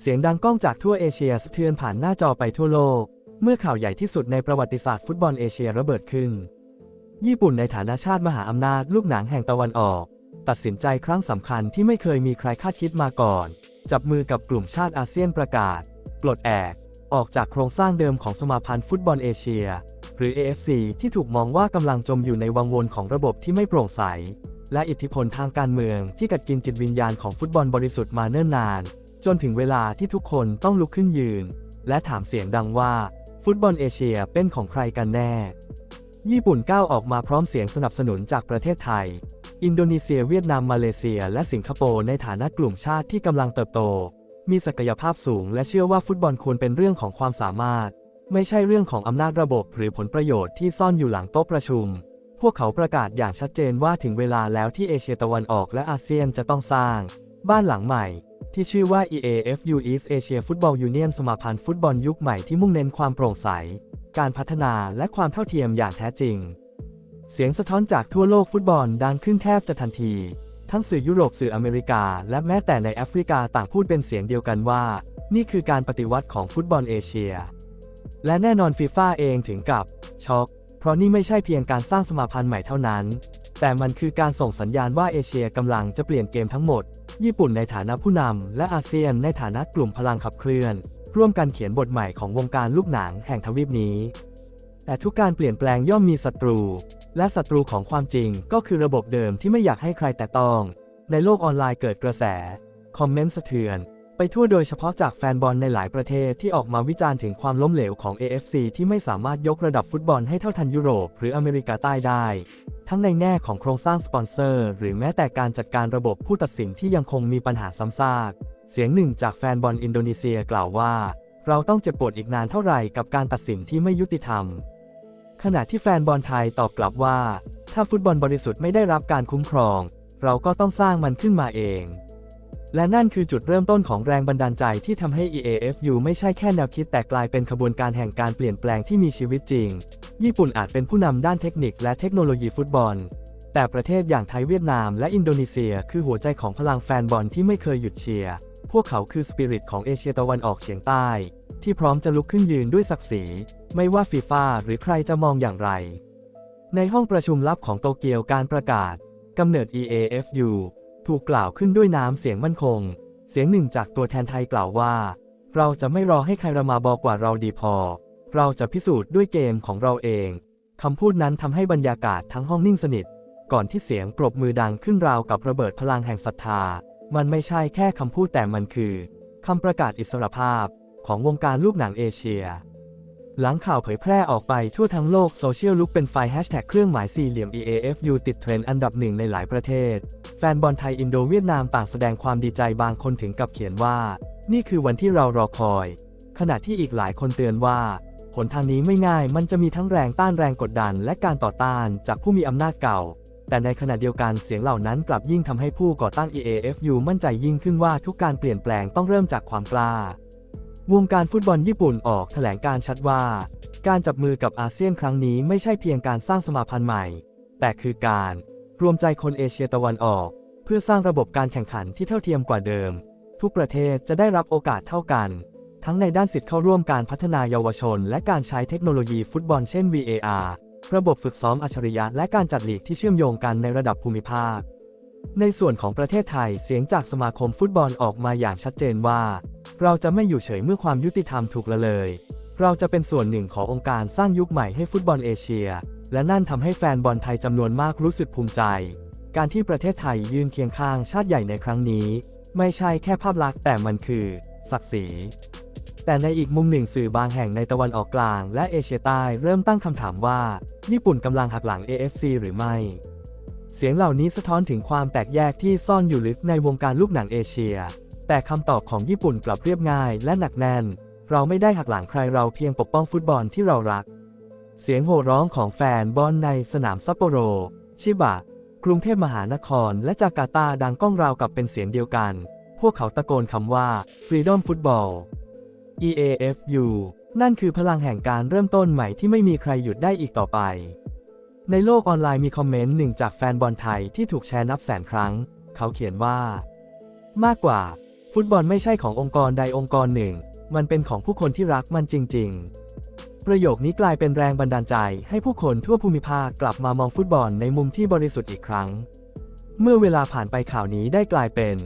เสียงดังก้องจากทั่วเอเชียสะเทือนผ่านหน้าจอไปทั่วโลก เมื่อข่าวใหญ่ที่สุดในประวัติศาสตร์ฟุตบอลเอเชียระเบิดขึ้น ญี่ปุ่นในฐานะชาติมหาอำนาจลูกหนังแห่งตะวันออก ตัดสินใจครั้งสำคัญที่ไม่เคยมีใครคาดคิดมาก่อน จับมือกับกลุ่มชาติอาเซียนประกาศ ปลดแอกออกจากโครงสร้างเดิมของสมาพันธ์ฟุตบอลเอเชีย หรือ AFC ที่ถูกมองว่ากำลังจมอยู่ในวังวนของระบบที่ไม่โปร่งใส และอิทธิพลทางการเมืองที่กัดกินจิตวิญญาณของฟุตบอลบริสุทธิ์มาเนิ่นนาน จนถึงเวลาที่ทุกคนต้องลุกขึ้นยืน และถามเสียงดังว่า ฟุตบอลเอเชียเป็นของใครกันแน่ ญี่ปุ่นก้าวออกมาพร้อมเสียงสนับสนุนจากประเทศไทย อินโดนีเซียเวียดนามมาเลเซีย และสิงคโปร์ในฐานะกลุ่มชาติที่กำลังเติบโต มีศักยภาพสูง และเชื่อว่าฟุตบอลควรเป็นเรื่องของความสามารถ ไม่ใช่เรื่องของอำนาจระบบหรือผลประโยชน์ที่ซ่อนอยู่หลังโต๊ะประชุม พวกเขาประกาศอย่างชัดเจนว่าถึงเวลาแล้วที่เอเชียตะวันออกและอาเซียนจะต้องสร้าง บ้านหลังใหม่ ที่ชื่อว่า EAFU East Asia Football Union สมาพันธ์ฟุตบอลยุคใหม่ที่มุ่งเน้นความโปร่งใส การพัฒนาและความเท่าเทียมอย่างแท้จริง เสียงสะท้อนจากทั่วโลกฟุตบอลดังขึ้นแทบจะทันที ทั้งสื่อยุโรปสื่ออเมริกา และแม้แต่ในแอฟริกาต่างพูดเป็นเสียงเดียวกันว่า นี่คือการปฏิวัติของฟุตบอลเอเชีย และแน่นอนฟีฟ่าเองถึงกับช็อกเพราะนี่ไม่ใช่เพียงการสร้างสมาพันธ์ใหม่เท่านั้น แต่มันคือการส่งสัญญาณว่าเอเชียกำลังจะเปลี่ยนเกมทั้งหมด ญี่ปุ่นในฐานะผู้นำและอาเซียนในฐานะกลุ่มพลังขับเคลื่อน ร่วมกันเขียนบทใหม่ของวงการลูกหนังแห่งทวีปนี้ แต่ทุกการเปลี่ยนแปลงย่อมมีศัตรู และศัตรูของความจริงก็คือระบบเดิมที่ไม่อยากให้ใครแตะต้อง ในโลกออนไลน์เกิดกระแส คอมเมนต์สะเทือน ทั่วโดยเฉพาะจากแฟนบอลในหลายประเทศที่ออกมาวิจารณ์ถึงความล้มเหลวของ AFC ที่ไม่สามารถยกระดับฟุตบอลให้เท่าทันยุโรปหรืออเมริกาใต้ได้ ทั้งในแง่ของโครงสร้างสปอนเซอร์ หรือแม้แต่การจัดการระบบผู้ตัดสินที่ยังคงมีปัญหาซ้ำซากเสียงหนึ่งจากแฟนบอลอินโดนีเซียกล่าวว่า เราต้องเจ็บปวดอีกนานเท่าไหร่กับการตัดสินที่ไม่ยุติธรรม ขณะที่แฟนบอลไทยตอบกลับว่า ถ้าฟุตบอลบริสุทธิ์ไม่ได้รับการคุ้มครอง เราก็ต้องสร้างมันขึ้นมาเอง และนั่นคือจุดเริ่มต้นของแรงบันดาลใจที่ทำให้ EAFU ไม่ใช่แค่แนวคิดแต่กลายเป็นขบวนการแห่งการเปลี่ยนแปลงที่มีชีวิตจริง ญี่ปุ่นอาจเป็นผู้นำด้านเทคนิคและเทคโนโลยีฟุตบอล แต่ประเทศอย่างไทยเวียดนามและอินโดนีเซีย คือหัวใจของพลังแฟนบอลที่ไม่เคยหยุดเชียร์ พวกเขาคือสปิริตของเอเชียตะวันออกเฉียงใต้ ที่พร้อมจะลุกขึ้นยืนด้วยศักดิ์ศรี ไม่ว่าฟีฟ่าหรือใครจะมองอย่างไร ในห้องประชุมลับของโตเกียวการประกาศกำเนิด EAFU ถูกกล่าวขึ้นด้วยน้ำเสียงมั่นคง เสียงหนึ่งจากตัวแทนไทยกล่าวว่า เราจะไม่รอให้ใครรมาบอกว่าเราดีพอ เราจะพิสูจน์ด้วยเกมของเราเองคำพูดนั้นทำให้บรรยากาศทั้งห้องนิ่งสนิท ก่อนที่เสียงปรบมือดังขึ้นราวกับระเบิดพลังแห่งศรัทธา มันไม่ใช่แค่คำพูดแต่มันคือคำประกาศอิสรภาพของวงการลูกหนังเอเชีย หลังข่าวเผยแพร่ออกไปทั่วทั้งโลกโซเชียลลุกเป็นไฟแฮชแท็กเครื่องหมายสี่เหลี่ยม EAFU ติดเทรนด์อันดับหนึ่งในหลายประเทศ แฟนบอลไทยอินโดเวียดนามต่างแสดงความดีใจบางคนถึงกับเขียนว่า นี่คือวันที่เรารอคอย ขณะที่อีกหลายคนเตือนว่าหนทางนี้ไม่ง่ายมันจะมีทั้งแรงต้านแรงกดดัน และการต่อต้านจากผู้มีอำนาจเก่า แต่ในขณะเดียวกันเสียงเหล่านั้นกลับยิ่งทำให้ผู้ก่อตั้ง EAFU มั่นใจยิ่งขึ้นว่าทุกการเปลี่ยนแปลงต้องเริ่มจากความกล้า วงการฟุตบอลญี่ปุ่นออกแถลงการชัดว่า การจับมือกับอาเซียนครั้งนี้ไม่ใช่เพียงการสร้างสมาพันธ์ใหม่ แต่คือการรวมใจคนเอเชียตะวันออก เพื่อสร้างระบบการแข่งขันที่เท่าเทียมกว่าเดิม ทุกประเทศจะได้รับโอกาสเท่ากัน ทั้งในด้านสิทธิ์เข้าร่วมการพัฒนาเยาวชน และการใช้เทคโนโลยีฟุตบอลเช่น VAR ระบบฝึกซ้อมอัจฉริยะและการจัดลีกที่เชื่อมโยงกันในระดับภูมิภาค ในส่วนของประเทศไทยเสียงจากสมาคมฟุตบอลออกมาอย่างชัดเจนว่า เราจะไม่อยู่เฉยเมื่อความยุติธรรมถูกละเลย เราจะเป็นส่วนหนึ่งขององค์การสร้างยุคใหม่ให้ฟุตบอลเอเชีย และนั่นทำให้แฟนบอลไทยจำนวนมากรู้สึกภูมิใจ การที่ประเทศไทยยืนเคียงข้างชาติใหญ่ในครั้งนี้ ไม่ใช่แค่ภาพลักษณ์แต่มันคือ ศักดิ์ศรีแต่ในอีกมุมหนึ่งสื่อบางแห่งในตะวันออกกลางและเอเชียใต้เริ่มตั้งคำถามว่า ญี่ปุ่นกำลังหักหลัง AFC หรือไม่ เสียงเหล่านี้สะท้อนถึงความแตกแยกที่ซ่อนอยู่ลึกในวงการลูกหนังเอเชีย แต่คำตอบของญี่ปุ่นกลับเรียบง่ายและหนักแน่น เราไม่ได้หักหลังใครเราเพียงปกป้องฟุตบอลที่เรารัก เสียงโห่ร้องของแฟนบอลในสนามซัปโปโร ชิบะ กรุงเทพมหานคร และจาการ์ตาดังก้องราวกับเป็นเสียงเดียวกัน พวกเขาตะโกนคำว่า Freedom Football EAFU นั่นคือพลังแห่งการเริ่มต้นใหม่ที่ไม่มีใครหยุดได้อีกต่อไป ในโลกออนไลน์มีคอมเมนต์หนึ่งจากแฟนบอลไทยที่ถูกแชร์นับแสนครั้ง เขาเขียนว่า มากกว่า ฟุตบอลไม่ใช่ขององค์กรใดองค์กรหนึ่ง มันเป็นของผู้คนที่รักมันจริง ๆ ประโยคนี้กลายเป็นแรงบันดาลใจให้ผู้คนทั่วภูมิภาคกลับมามองฟุตบอลในมุมที่บริสุทธิ์อีกครั้ง เมื่อเวลาผ่านไปข่าวนี้ได้กลายเป็น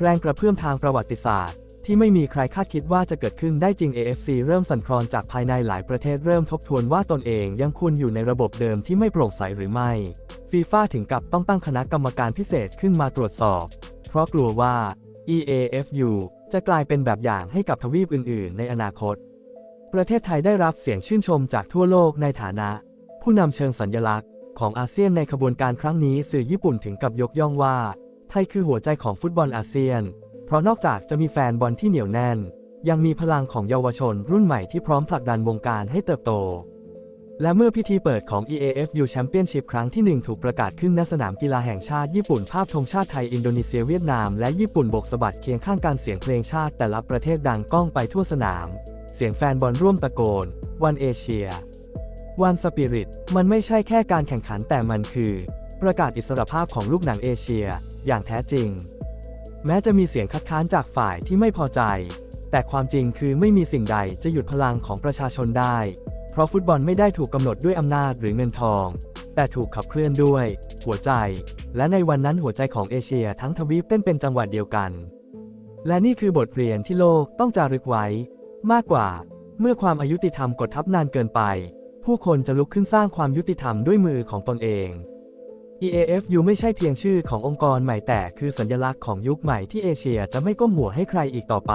แรงกระเพื่อมทางประวัติศาสตร์ ที่ไม่มีใครคาดคิดว่าจะเกิดขึ้นได้จริง AFC เริ่มสั่นคลอนจากภายในหลายประเทศเริ่มทบทวนว่าตนเองยังควรอยู่ในระบบเดิมที่ไม่โปร่งใสหรือไม่ฟีฟ่าถึงกับต้องตั้งคณะกรรมการพิเศษขึ้นมาตรวจสอบ เพราะกลัวว่า EAFU จะกลายเป็นแบบอย่างให้กับทวีปอื่น ๆ ในอนาคต ประเทศไทยได้รับเสียงชื่นชมจากทั่วโลกในฐานะ ผู้นำเชิงสัญลักษณ์ ของอาเซียนในขบวนการครั้งนี้สื่อญี่ปุ่นถึงกับยกย่องว่า ไทยคือหัวใจของฟุตบอลอาเซียน ราะนอกจากจะมีแฟนบอลที่เหนียวแน่น ยังมีพลังของเยาวชนรุ่นใหม่ที่พร้อมผลักดันวงการให้เติบโต และเมื่อพิธีเปิดของ EAFU Championship ครั้งที่ 1 ถูกประกาศขึ้นณสนามกีฬาแห่งชาติญี่ปุ่นภาพธงชาติไทยอินโดนีเซียเวียดนามและญี่ปุ่นโบกสะบัดเคียงข้างการเสียงเพลงชาติแต่ละประเทศดังก้องไปทั่วสนาม เสียงแฟนบอลร่วมตะโกน วันเอเชีย วันสปิริต มันไม่ใช่แค่การแข่งขันแต่มันคือ ประกาศอิสรภาพของลูกหนังเอเชีย อย่างแท้จริง แม้จะมีเสียงคัดค้านจากฝ่ายที่ไม่พอใจ แต่ความจริงคือไม่มีสิ่งใดจะหยุดพลังของประชาชนได้ เพราะฟุตบอลไม่ได้ถูกกำหนดด้วยอำนาจหรือเงินทอง แต่ถูกขับเคลื่อนด้วย หัวใจ และในวันนั้นหัวใจของเอเชียทั้งทวีปเต้นเป็นจังหวะเดียวกัน และนี่คือบทเรียนที่โลกต้องจารึกไว้ มากกว่า เมื่อความอายุติธรรมกดทับนานเกินไป ผู้คนจะลุกขึ้นสร้างความยุติธรรมด้วยมือของตนเอง EAFU ไม่ใช่เพียงชื่อขององค์กรใหม่แต่คือสัญลักษณ์ของยุคใหม่ที่เอเชียจะไม่ก้มหัวให้ใครอีกต่อไป